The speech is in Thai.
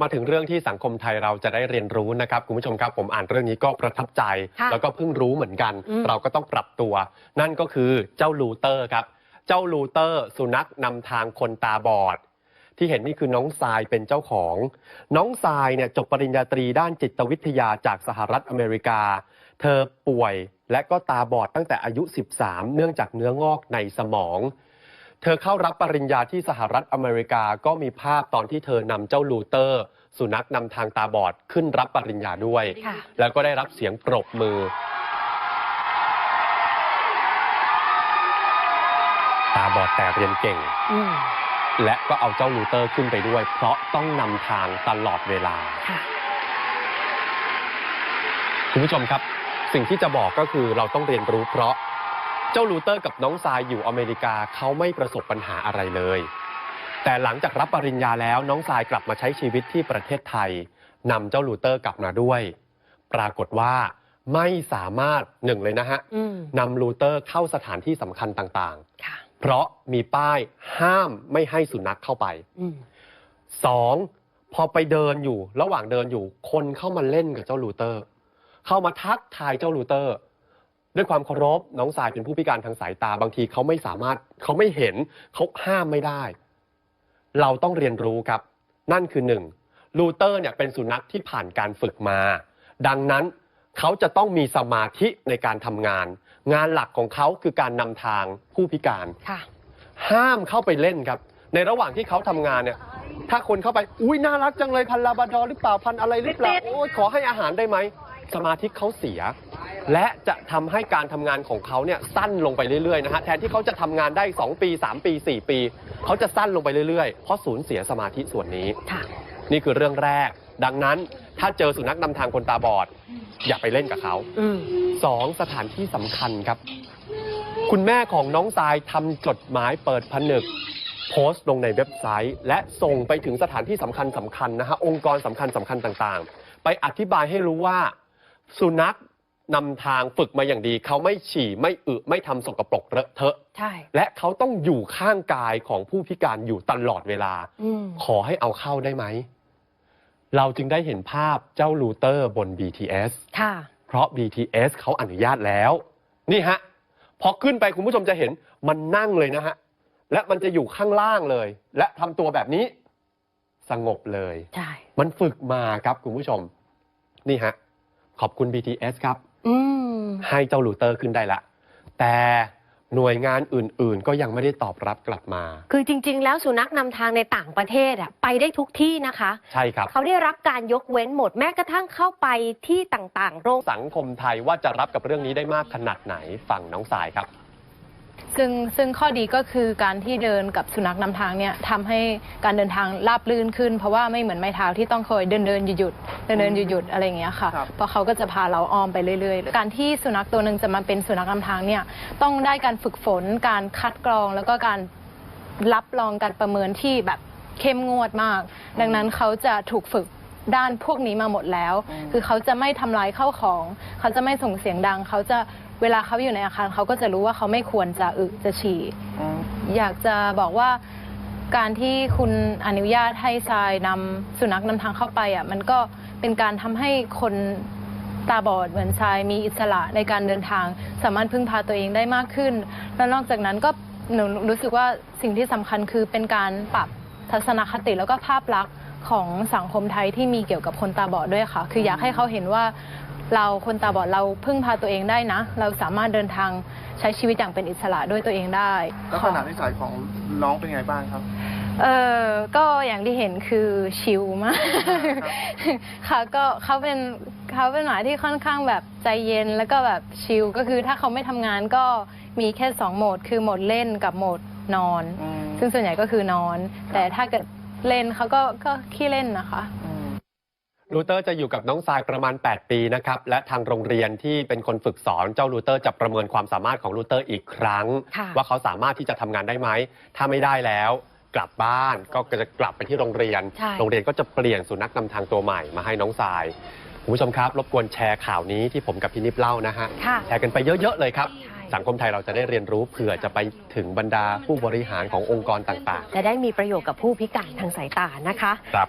มาถึงเรื่องที่สังคมไทยเราจะได้เรียนรู้นะครับคุณผู้ชมครับผมอ่านเรื่องนี้ก็ประทับใจ ค่ะแล้วก็เพิ่งรู้เหมือนกัน อืม เราก็ต้องปรับตัว นั่นก็คือเจ้าลูเตอร์ครับ เจ้าลูเตอร์สุนัขนำทางคนตาบอด ที่เห็นนี่คือน้องทรายเป็นเจ้าของ น้องทรายเนี่ยจบปริญญาตรีด้านจิตวิทยาจากสหรัฐอเมริกา เธอป่วยและก็ตาบอดตั้งแต่อายุ 13 เนื่องจากเนื้องอกในสมอง เธอเข้ารับปริญญาที่สหรัฐอเมริกาก็มีภาพตอนที่เธอนำเจ้าลูเตอร์ สุนัขนำทางตาบอดขึ้นรับปริญญาด้วย ค่ะ แล้วก็ได้รับเสียงปรบมือ ตาบอดแต่เรียนเก่ง อืมและก็เอาเจ้าลูเตอร์ขึ้นไปด้วย เพราะต้องนำทางตลอดเวลา ค่ะ คุณผู้ชมครับ สิ่งที่จะบอกก็คือเราต้องเรียนรู้เพราะ เจ้าลูเตอร์กับน้องทรายอยู่อเมริกาเขาไม่ประสบปัญหาอะไรเลย แต่หลังจากรับปริญญาแล้วน้องทรายกลับมาใช้ชีวิตที่ประเทศไทยนำเจ้าลูเตอร์กลับมาด้วย ปรากฏว่าไม่สามารถหนึ่งเลยนะฮะอืมนำลูเตอร์เข้าสถานที่สำคัญต่างค่ะๆเพราะมีป้ายห้ามไม่ให้สุนัขเข้าไปอืมสองพอไปเดินอยู่ ระหว่างเดินอยู่ คนเข้ามาเล่นกับเจ้าลูเตอร์ เข้ามาทักทายเจ้าลูเตอร์ ด้วยความเคารพน้องสายเป็นผู้พิการทางสายตาบางทีเขาไม่สามารถเขาไม่เห็นเขาห้ามไม่ได้ เราต้องเรียนรู้ครับ นั่นคือหนึ่งลูเตอร์เนี่ยเป็นสุนัขที่ผ่านการฝึกมา ดังนั้นเขาจะต้องมีสมาธิในการทำงาน งานหลักของเขาคือการนำทางผู้พิการค่ะห้ามเข้าไปเล่นครับ ในระหว่างที่เขาทำงานเนี่ย ถ้าคนเข้าไปอุ้ยน่ารักจังเลยพันลาบราดอร์หรือเปล่าพันอะไรหรือเปล่าโอ้ยขอให้อาหารได้ไหมสมาธิเขาเสีย และจะทำให้การทำงานของเขาเนี่ยสั้นลงไปเรื่อยๆนะฮะแทนที่เขาจะทำงานได้ 2 ปี 3 ปี 4 ปี เขาจะสั้นลงไปเรื่อยๆ เพราะสูญเสียสมาธิส่วนนี้ ค่ะ นี่คือเรื่องแรก ดังนั้นถ้าเจอสุนัขนำทางคนตาบอด อย่าไปเล่นกับเขา อืม สองสถานที่สำคัญครับ คุณแม่ของน้องทรายทำจดหมายเปิดผนึก โพสต์ลงในเว็บไซต์ และส่งไปถึงสถานที่สำคัญสำคัญนะฮะองค์กรสำคัญสำคัญต่างๆ ไปอธิบายให้รู้ว่า สุนัข นำทางฝึกมาอย่างดี เขาไม่ฉี่ไม่อึไม่ทำสกปรกเลอะเทอะ ใช่ และเขาต้องอยู่ข้างกายของผู้พิการอยู่ตลอดเวลา อืม ขอให้เอาเข้าได้ไหม เราจึงได้เห็นภาพเจ้าลูเตอร์บน BTS ค่ะ เพราะ BTS เขาอนุญาตแล้ว นี่ฮะ พอขึ้นไปคุณผู้ชมจะเห็นมันนั่งเลยนะฮะ และมันจะอยู่ข้างล่างเลย และทำตัวแบบนี้ สงบเลย ใช่ มันฝึกมาครับคุณผู้ชม นี่ฮะ ขอบคุณ BTS ครับอืม ให้เจ้าลูเตอร์ขึ้นได้ละ แต่หน่วยงานอื่น ๆ ก็ยังไม่ได้ตอบรับกลับมา คือจริง ๆ แล้วสุนัขนำทางในต่างประเทศอะไปได้ทุกที่นะคะ ใช่ครับ เขาได้รับการยกเว้นหมดแม้กระทั่งเข้าไปที่ต่างๆ โรงสังคมไทยว่าจะรับกับเรื่องนี้ได้มากขนาดไหนฟังน้องสายครับ ซึ่งซึ่งข้อดีก็คือการที่เดินกับสุนัขนำทางเนี่ยทำให้การเดินทางราบลื่นขึ้น เพราะว่าไม่เหมือนไม้เท้าที่ต้องคอยเดินเดินหยุดหยุดเดินเดินหยุดหยุดอะไรอย่างเงี้ยค่ะครับ เพราะเขาก็จะพาเราอ้อมไปเรื่อยๆ การที่สุนัขตัวหนึ่งจะมาเป็นสุนัขนำทางเนี่ยต้องได้การฝึกฝน การคัดกรองแล้วก็การรับรองการประเมินที่แบบเข้มงวดมาก ดังนั้นเขาจะถูกฝึก ด้านพวกนี้มาหมดแล้วอืมคือเขาจะไม่ทำลายข้าวของ เขาจะไม่ส่งเสียงดัง เขาจะเวลาเขาอยู่ในอาคารเขาก็จะรู้ว่าเขาไม่ควรจะอึจะฉี่ อืม อยากจะบอกว่าการที่คุณอนุญาตให้ทรายนำสุนัขนำทางเข้าไปอะมันก็เป็นการทำให้คนตาบอดเหมือนทรายมีอิสระในการเดินทาง สามารถพึ่งพาตัวเองได้มากขึ้น แล้วนอกจากนั้นก็หนูรู้สึกว่าสิ่งที่สำคัญคือเป็นการปรับทัศนคติแล้วก็ภาพลักษณ์ ของสังคมไทยที่มีเกี่ยวกับคนตาบอดด้วยค่ะ คืออยากให้เขาเห็นว่าเราคนตาบอดเราพึ่งพาตัวเองได้นะ เราสามารถเดินทางใช้ชีวิตอย่างเป็นอิสระด้วยตัวเองได้ลักษณะนิสัยของน้องเป็นไงบ้างครับ เออก็อย่างที่เห็นคือชิลมากค่ะก็เขาเป็นเขาเป็นหมาที่ค่อนข้างแบบใจเย็นแล้วก็แบบชิลก็คือถ้าเขาไม่ทำงานก็มีแค่สองโหมด คือโหมดเล่นกับโหมดนอนอืมซึ่งส่วนใหญ่ก็คือนอน แต่ถ้าเกิด เล่นเขาก็ก็ขี้เล่นนะคะอืมลูเตอร์จะอยู่กับน้องทรายประมาณ 8 ปีนะครับ และทางโรงเรียนที่เป็นคนฝึกสอนเจ้าลูเตอร์จะประเมินความสามารถของลูเตอร์อีกครั้ง ค่ะ ว่าเขาสามารถที่จะทำงานได้ไหม ถ้าไม่ได้แล้ว กลับบ้านก็จะกลับไปที่โรงเรียน ใช่ โรงเรียนก็จะเปลี่ยนสุนัขนำทางตัวใหม่มาให้น้องทรายคุณผู้ชมครับ รบกวนแชร์ข่าวนี้ที่ผมกับพี่นิบเล่านะฮะค่ะ แชร์กันไปเยอะๆเลยครับใช่ สังคมไทยเราจะได้เรียนรู้เผื่อจะไปถึงบรรดาผู้บริหารขององค์กรต่างจะได้มีประโยชน์กับผู้พิการทางสายตานะคะ ๆครับ